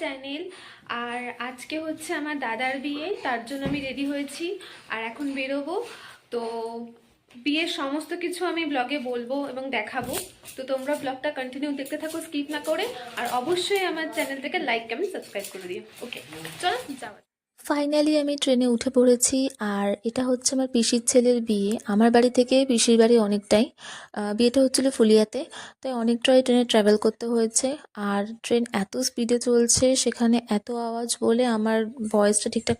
Channel আর আজকে হচ্ছে আমার দাদার বিয়ে, তার জন্য আমি রেডি হয়েছি। আর এখন বেরোবো। তো বিয়ের সমস্ত কিছু আমি ব্লগে বলব এবং দেখাবো। তো তোমরা ব্লগটা কন্টিনিউ দেখতে থাকো স্কিপ না করে। আর অবশ্যই আমার চ্যানেলটাকে লাইক কমেন্ট সাবস্ক্রাইব করে দিও। ওকে চলো, যাওয়া ফাইনালি আমি ট্রেনে উঠে পড়েছি, আর এটা হচ্ছে আমার পিসির ছেলের বিয়ে। আমার বাড়ি থেকে পিসির বাড়ি অনেকটাই। বিয়েটা হচ্ছিল ফুলিয়াতে, তাই অনেকটাই ট্রেনে ট্রাভেল করতে হয়েছে। আর ট্রেন এত স্পিডে চলছে, সেখানে এত আওয়াজ বলে আমার ভয়েসটা ঠিকঠাক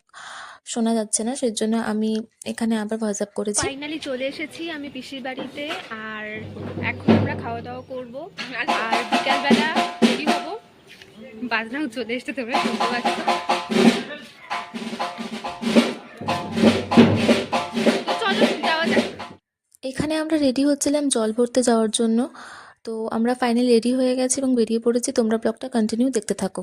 শোনা যাচ্ছে না সেই জন্য আমি এখানে আবার ভয়েস আপ করেছি। ফাইনালি চলে এসেছি আমি পিসির বাড়িতে আর এখন আমরা খাওয়া দাওয়া করব। আর বিকালবেলা রেডি হব। বাজনাও চলে এসছে তোমরা শুনতে পাচ্ছ এখানে আমরা রেডি হচ্ছিলাম জল ভরতে যাওয়ার জন্য। তো আমরা ফাইনাল রেডি হয়ে গেছি এবং বেরিয়ে পড়েছি। তোমরা ব্লগটা কন্টিনিউ দেখতে থাকো।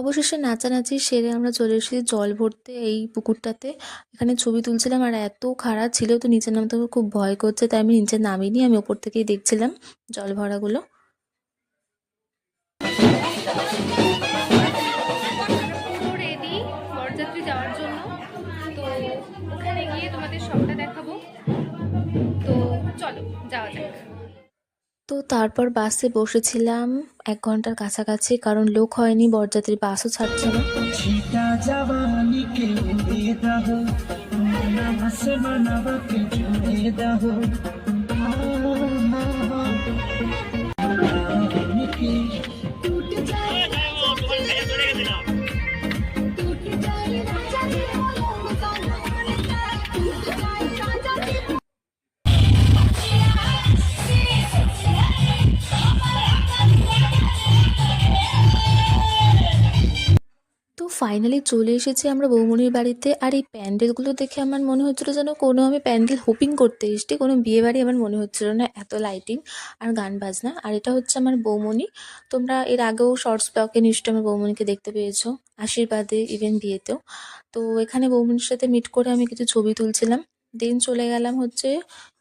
অবশেষে নাচানাচি সেরে আমরা চলে এসেছি জল ভরতে এই পুকুরটাতে। এখানে ছবি তুলছিলাম আর এত খারাপ ছিল তো নিচে নামতে খুব ভয় করছে, তাই আমি নিচে নামিনি, আমি ওপর থেকেই দেখছিলাম জল ভরাগুলো। যাওয়ার জন্য। তো ওখানে গিয়ে তোমাদের সবটা দেখাবো। তো চলো, যাওয়া যাক। তো তারপর বাসে বসেছিলাম এক ঘণ্টার কাছাকাছি কারণ লোক হয়নি বরযাত্রী বাসও ছাড়ছে না। ফাইনালি চলে এসেছি আমরা বৌমনির বাড়িতে। আর এই প্যান্ডেলগুলো দেখে আমার মনে হচ্ছিল যেন কোনো আমি প্যান্ডেল হোপিং করতে এসছি, কোনো বিয়ে বাড়ি আমার মনে হচ্ছিল না এত লাইটিং আর গান বাজনা। আর এটা হচ্ছে আমার বৌমনি। তোমরা এর আগেও শর্টস ব্লকে নিশ্চয়ই আমার বৌমনিকে দেখতে পেয়েছ, আশীর্বাদে ইভেন বিয়েতেও। তো এখানে বৌমনির সাথে মিট করে আমি কিছু ছবি তুলছিলাম। দেন চলে গেলাম হচ্ছে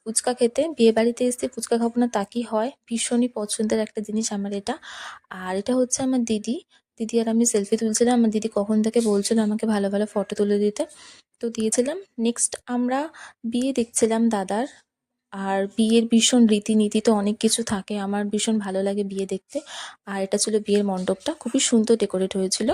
ফুচকা খেতে। বিয়ে বাড়িতে এসে ফুচকা খাব না তা কি হয়? ভীষণই পছন্দের একটা জিনিস আমার এটা। আর এটা হচ্ছে আমার দিদি। দিদি আর আমি সেলফি তুলছিলাম। আমার দিদি কখন থেকে বলছিল আমাকে ভালো ভালো ফটো তুলে দিতে। তো দিয়েছিলাম। নেক্সট আমরা বিয়ে দেখছিলাম দাদার। আর বিয়ের ভীষণ রীতিনীতি তো অনেক কিছু থাকে। আমার ভীষণ ভালো লাগে বিয়ে দেখতে। আর এটা ছিল বিয়ের মণ্ডপটা। খুবই সুন্দর ডেকোরেট হয়েছিল।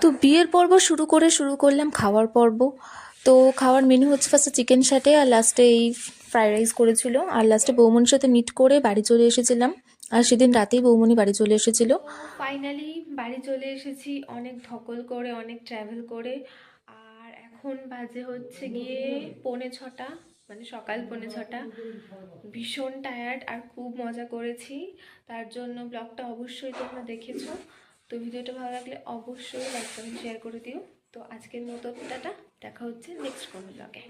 তো বিয়ের পর্ব শুরু করে শুরু করলাম খাওয়ার পর্ব। তো খাওয়ার মেনু হচ্ছে ফার্স্টে চিকেন সাটে আর লাস্টে এই ফ্রাইড রাইস করেছিল। আর লাস্টে বৌমনির সাথে মিট করে বাড়ি চলে এসেছিলাম। আর সেদিন রাতেই বৌমনি বাড়ি চলে এসেছিল। ফাইনালি বাড়ি চলে এসেছি, অনেক ধকল করে, অনেক ট্রাভেল করে। আর এখন বাজে হচ্ছে গিয়ে পৌনে ছটা মানে সকাল পৌনে ছটা। ভীষণ টায়ার্ড আর খুব মজা করেছি। তার জন্য ব্লগটা অবশ্যই তোমরা দেখেছ। তো ভিডিওটা ভালো লাগলে অবশ্যই লাইক কমেন্ট শেয়ার করে দিও। তো আজকের মতো, টাটা। দেখা হচ্ছে নেক্সট কোনো ব্লগে